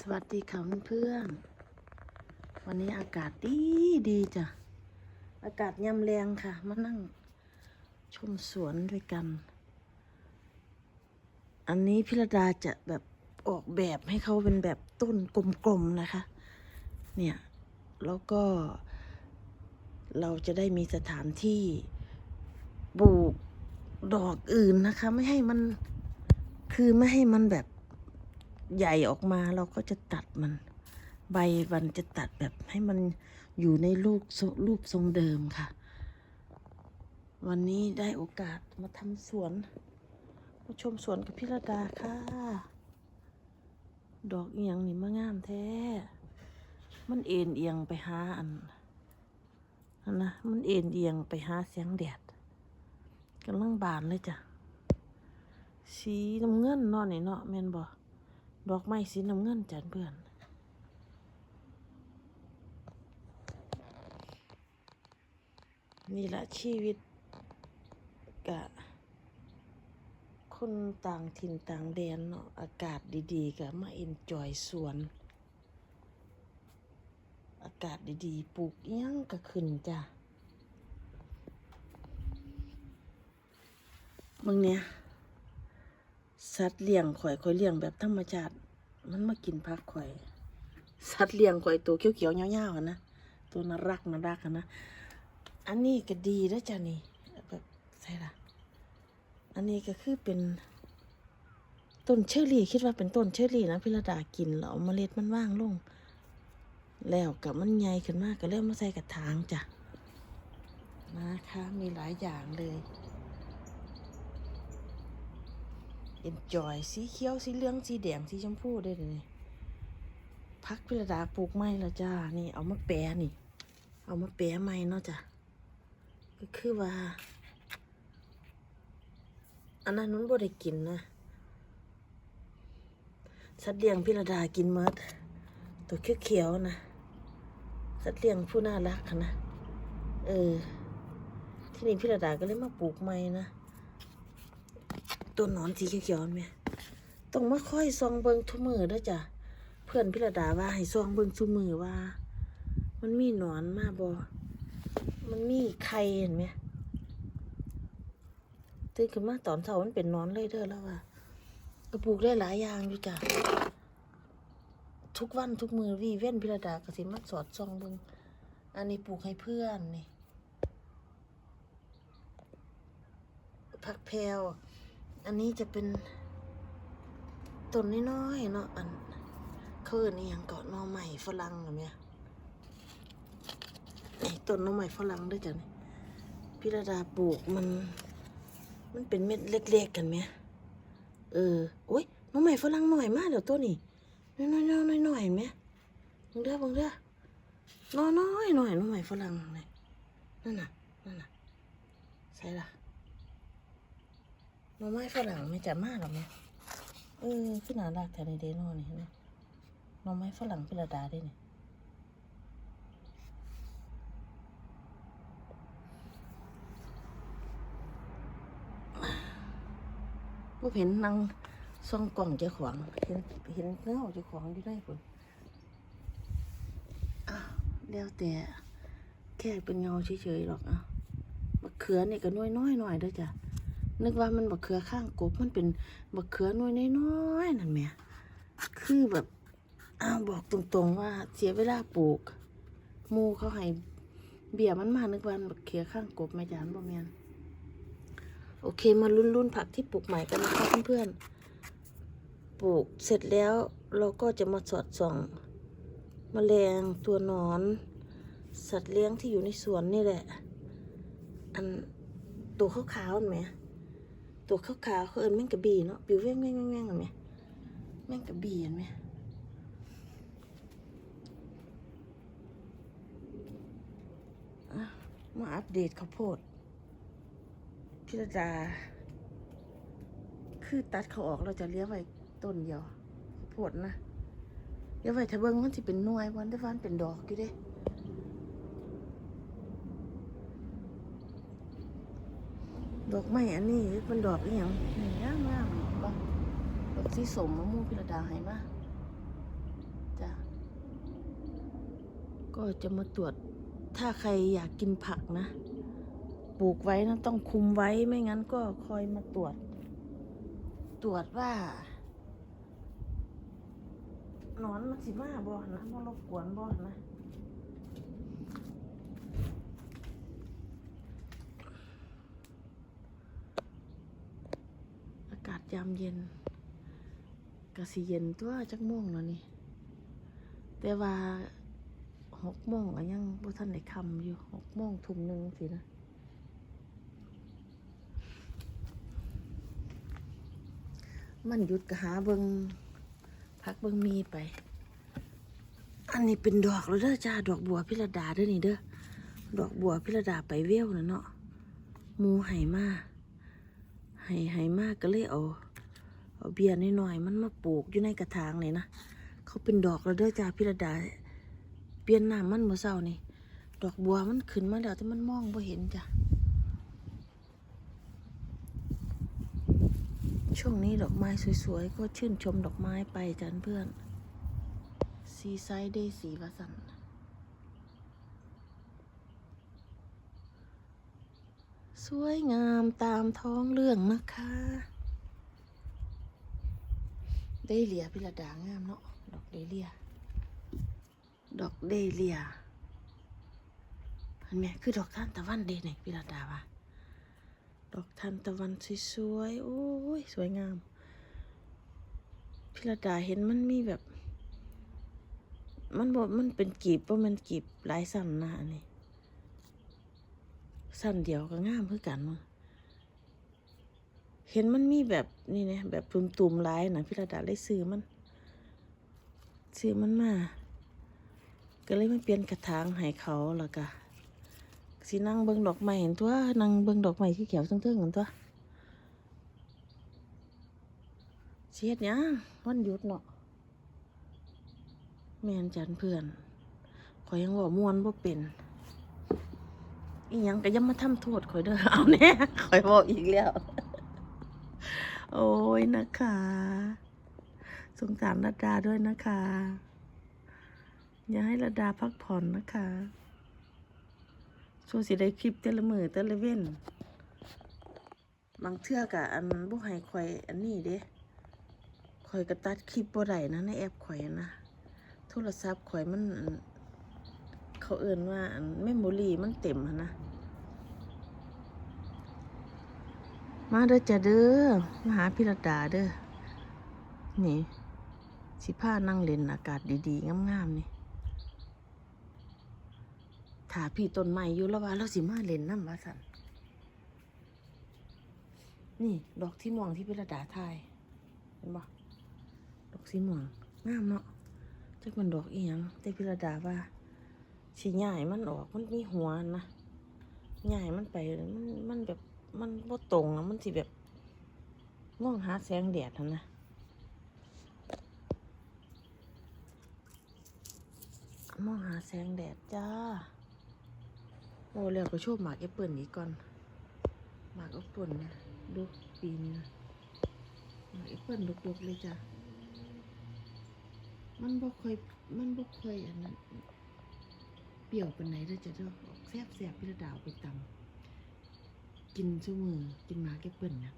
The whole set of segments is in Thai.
สวัสดีค่ะเพื่อนๆวันนี้อากาศดีดีจ้ะ อากาศยำแรงค่ะ มานั่งชมสวนด้วยกัน อันนี้พิรดาจะแบบออกแบบให้เขาเป็นแบบต้นกลมๆนะคะ เนี่ย แล้วก็ เราจะได้มีสถานที่ปลูกดอกอื่นนะคะ ไม่ให้มันคือไม่ให้มันแบบ ใหญ่ออกมาเราก็จะตัดมัน ใบมันจะตัดแบบให้มันอยู่ในลูกทรงรูปทรงเดิมค่ะ วันนี้ได้โอกาสมาทำสวนมาชมสวนกับพิระดาค่ะ ดอกเอียงนี่มางามแท้ มันเอ็นเอียงไปหาอันอันนะมันเอ็นเอียงไปหาเสียงแดดกำลังบานเลยจ้ะสีน้ำเงินเนาะนี่เนาะแม่นบ่ ดอกไม้สีน้ำเงินจันเพื่อน นี่แหละชีวิตกะคนต่างถิ่นต่างแดนเนาะอากาศดีๆกะมาเอ็นจอยสวน อากาศดีๆปลูกอิหยังก็ขึ้นจ้ะมึงเนี่ย สัตว์เลี้ยงข่อยข่อยเลี้ยงแบบธรรมชาติ มันมากินผักข่อย สัตว์เลี้ยงข่อยตัวเขียวๆยาวๆนะตัวน่ารักน่ารักนะอันนี้ก็ดีนะจ๊ะนี่แบบใช่ละอันนี้ก็คือเป็น ต้นเชอรี่คิดว่าเป็นต้นเชอรี่นะพิรดากินแล้วเอเมล็ดมันว่างลง แล้วกับมันใหญ่ขึ้นมากก็เริ่มมาใส่กระถางจ้ะนะคะมีหลายอย่างเลย enjoy สีเขียวสีเหลืองสีแดงสีชมพูได้เลยพักพิรดาปลูกไม้แล้วจ้า นี่เอามาแปรนี่ เอามาแปรไม้เนาะจ้ะก็คือว่า อันนั้นมันบ่ได้กินนะสัตว์เลี้ยงพิรดากินหมดตัวเขียวๆนะสัตว์เลี้ยงผู้น่ารักนะเออที่นี่พิรดาก็เลยมาปลูกไม้นะ ตัวนอนสีเขียวๆไหมต้องมาค่อยซองเบิงทุมือด้อจ้ะเพื่อนพิรดาว่าให้ซองเบิงทุมือว่า มันมีหนอนมาบอมันมีไข่เห็นไหมตื่นขึ้นมาตอนเช้ามันเป็นนอนเลยเด้อแล้วว่าก็ปลูกได้หลายอย่างอยู่จ้ะทุกวันทุกมือวีเว้นพิรดาก็สิมาสอดซองเบิงอันนี้ปลูกให้เพื่อนนี่ผักแพรว อันนี้จะเป็นต้นน้อยๆเนาะอันเขาเอิ้นอหย่างเกาะน่อใหม่ฝรั่งเหรอเนี่ยไอ้ต้นน่อใหม่ฝรั่งด้วยจ้ะนี่พิรดาปลูกมัน มันเป็นเม็ดเล็กๆกันไหมเออโอ้ยน่อใหม่ฝรั่งหน่อยมากเดี๋ยวตัวนี้น้อยๆน้อยๆน้อยไหมบังเด้อบังเด้อน้อยๆหน่อยน่อใหม่ฝรั่งเลยนั่นน่ะนั่นน่ะใช่ละ หน่อไม้ฝรั่งไม่จะมากหรอกเนี่ยเออขึ้นหนารักแถวในเดโน่นี่เห็นไหมหน่อไม้ฝรั่งพิรดาได้เนี่ยพวกเห็นนางซ่องกล่องเจ้าของเห็นเห็นเงาเจ้าของอยู่ได้ผลอ้าวแล้วแต่แค่เป็นเงาเฉยๆหรอกอะมะเขือเนี่ก็น้อยๆหน่อยด้วยจ้ะ นึกว่ามันบักเขือข้างกบมันเป็นบักเขือน้อยน้อยๆนั่นแหม่คือแบบอ้าวบอกตรงๆว่าเสียเวลาปลูกมูเขาให้เบี้ยมันมานึกว่ามันบักเขือข้างกบแม่จานบ่แม่นโอเคมาลุ้นๆผักที่ปลูกใหม่กันนะคะเพื่อนๆปลูกเสร็จแล้วเราก็จะมาสอดส่องแมลงตัวนอน สัตว์เลี้ยงที่อยู่ในสวนนี่แหละ อันตัวขาวๆเห็นไหม ตัวขาวๆเขาเอินแมงกะบี่เนาะปิวแว่งแว่งแว่งแว่งเห็นไหมแมงกะบี่เห็นไหมอะมาอัปเดตข้าวโพดพิรดาคือตัดเขาออกเราจะเลี้ยงไว้ต้นเดียวโพดนะเลี้ยงไว้ถ้าเบิงมันสิเป็นหน่วยวันได้วันเป็นดอกอยู่เด้ ดอกไม้อันนี้มันดอกอีหยังหนี่งามากบ้างดอกที่สมมะม่วงพิรดาให้มาจ้ะก็จะมาตรวจถ้าใครอยากกินผักนะ ปลูกไว้นะต้องคุมไว้ไม่งั้นก็คอยมาตรวจ ตรวจว่านอนมันสิมาบ่นะมันรบกวนบ่นะากาศยามเย็นกะสิเย็นตัวจักโมงแล้วนี่ แต่ว่าหกโมงก็ยังบ่ทันได้คำอยู่หกโมงทุ่มหนึ่งสินะมันหยุดก็หาเบิงพักเบิงมีไป อันนี้เป็นดอกแล้วเด้อจ้าดอกบัวพิรดาเด้อนี่เด้อดอกบัวพิรดาไปเวลนะเนาะมูไห่มา ไห่ไห่มากก็เลยเอาเอาเบียร์น้อยๆมันมาปลูกอยู่ในกระถางเลยนะเขาเป็นดอกแล้วเด้อจ้าพิรดาเปลี่ยนน้ำมันเมื่อเช้านี่ดอกบัวมันขึ้นมาแล้วแต่มันมองบ่เห็นจ้ะช่วงนี้ดอกไม้สวยๆ ก็ชื่นชมดอกไม้ไปจันเพื่อนซีไซด์เดสีวสัน สวยงามตามท้องเรื่องนะคะเดเลียพิรดางามเนาะ ดอกเดเลีย ดอกเดเลียเห็นไหมคือดอกท่านตะวันเดเนี่ยพิรดาว่าดอกทานตะวันสวยๆ โอ้ย สวยงาม พิรดาเห็นมันมีแบบ มันบอกมันเป็นกีบว่ามันกีบหลายสันนะอันนี่ สั้นเดียวก็งามเพื่อกันมั้งเห็นมันมีแบบนี่นะแบบตุ่มๆลายนะพิรดาเลยซื้อมัน ซื้อมันมา ก็เลยมาเปลี่ยนกระถางให้เขาแล้วก็สินั่งเบิ่งดอกไม้เห็นตัวนั่งเบิ่งดอกไม้ที่เขียวเทิงๆเห็นตัวเสียดหยังวันหยุดเนาะแม่นจันเพื่อนขอยยังบอกมวนบ่เป็น อีหยังก็ยังมาทำโทษข่อยเด้อเอาแน่ข่อยบอกอีกแล้ว โอ้ยนะคะ สงสารระดาด้วยนะคะ อย่าให้ระดาพักผ่อนนะคะช่วสิได้คลิปแต่ละมือแต่ละเว้นบางเทื่อกะอันบ่ให้ข่อยอันนี้เด้ข่อยก็ตัดคลิปบ่ได้นะในแอปข่อยนะ โทรศัพท์ข่อยมัน เขาเอิ่นว่าอันเมมโมรี่มันเต็มนะ มาเด้อจ้ะเด้อมาหาพิรดาเด้อ นี่ สิพานั่งเล่นอากาศดีๆ งามๆนี่ถ้าพี่ต้นไม้อยู่แล้วว่าเราสิมาเล่นน้ำวาสันนี่ ดอกที่ม่วงที่พิรดาทายเห็นบ่ดอกสีม่วงงามเนาะจักมันดอกอีหยังแต่พิรดาว่า สิใหญ่มันออกมันมีหัวนะใหญ่มันไปมันมันแบบมันบ่ตรงนะมันสิแบบมองหาแสงแดดนะมองหาแสงแดดจ้า โอ้แล้วก็โชว์หมากแอปเปิลนี้ก่อนหมากแอปเปิลเนี่ยลูกปีนนะหมากแอปเปิลลูกๆเลยจ้ะมันบ่ค่อยมันบ่ค่อยอันนั้น เปรี้ยวปนไหนเด้อจ้ะเด้ออกแซ่บแซ่บพี่ระดาวไปตำกินชั่วมือกินมากแอปเปิลเนี่ย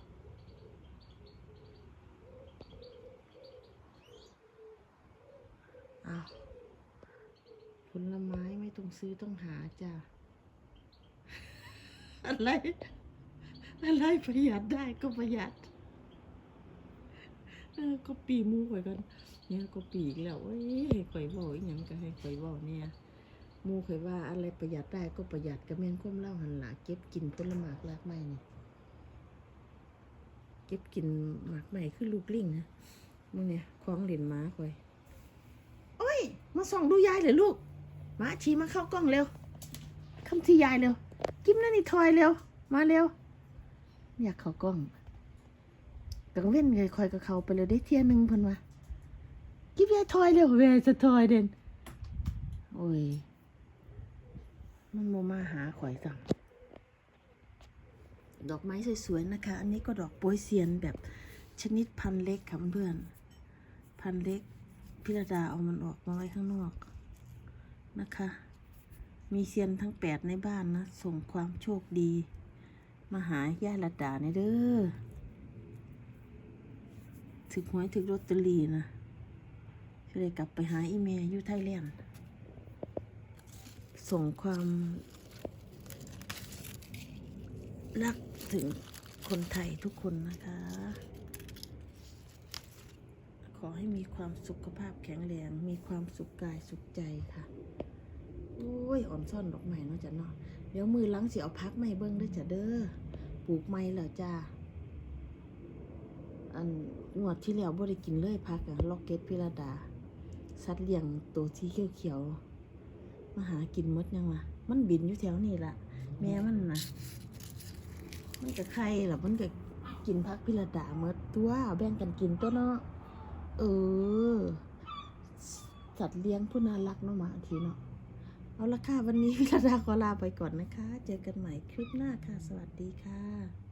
อ้าวผลไม้ไม่ต้องซื้อต้องหาจ้ะอะไรอะไรประหยัดได้ก็ประหยัดเออก็ปีมูข่อยกันเนี่ยก็ปีอีกแล้วเอ้ยข่อยเว้าอีหยังก็ให้ข่อยเว้าเนี่ย มูข่อยว่าอะไรประหยัดได้ก็ประหยัดก็แม่นความเล่าหันหลาเก็บกินผลหมากรากไม้นี่เก็บกินหมากไม้คือลูกลิงนะมึงเนี่ยของเหรียญม้าข่อยโอ้ย มาส่องดูยายเลยลูกม้าชีมาเข้ากล้องเร็วคำที่ยายเร็วกิมนั่นนี่ทอยเร็ว มาเร็ว อยากเข้ากล้องกังเว้นเลยคอยกับเขาไปเลยได้เที่ยหนึงเพิ่นว่ากิมยายทอยเร็วเวยจะทอยเด่นโอ้ย มันโมมาหาข่อยสั่งดอกไม้สวยๆนะคะ อันนี้ก็ดอกโปยเซียนแบบชนิดพันเล็กค่ะเพื่อนๆพันเล็กพิรดาเอามันออกมาไว้ข้างนอกนะคะ มีเซียนทั้งแปดในบ้านนะ ส่งความโชคดี มาหาย่าลัดาในเด้อถึกหวยถึกลอตเตอรี่นะจะได้กลับไปหาอีเมย์อยู่ไทยแลนด์ ส่งความรักถึงคนไทยทุกคนนะคะ ขอให้มีความสุขภาพแข็งแรง มีความสุขกายสุขใจค่ะ โอ้ยอ่อนซ่อนดอกไม้เนาะจ้ะเนาะ เดี๋ยวมือล้างสิเอาพักไม่เบิ้งด้อจ้ะเด้อ ปลูกไม้แล้วจ้า อันงวดที่แล้วบ่ได้กินเลยพักอะล็อกเก็ตพิรดา สัตว์เลี้ยงตัวสีเขียวๆ มาหากินมดยังวะมันบินอยู่แถวนี้ละแม่มันนะมันก็ไข่ล่ะมันก็กินพักพิรดามดตัวแบ่งกันกินตัวเนาะเออ สัตว์เลี้ยงผู้น่ารักเนาะมาทีเนาะเอาละค่ะ วันนี้พิรดาขอลาไปก่อนนะคะ เจอกันใหม่คลิปหน้าค่ะ สวัสดีค่ะ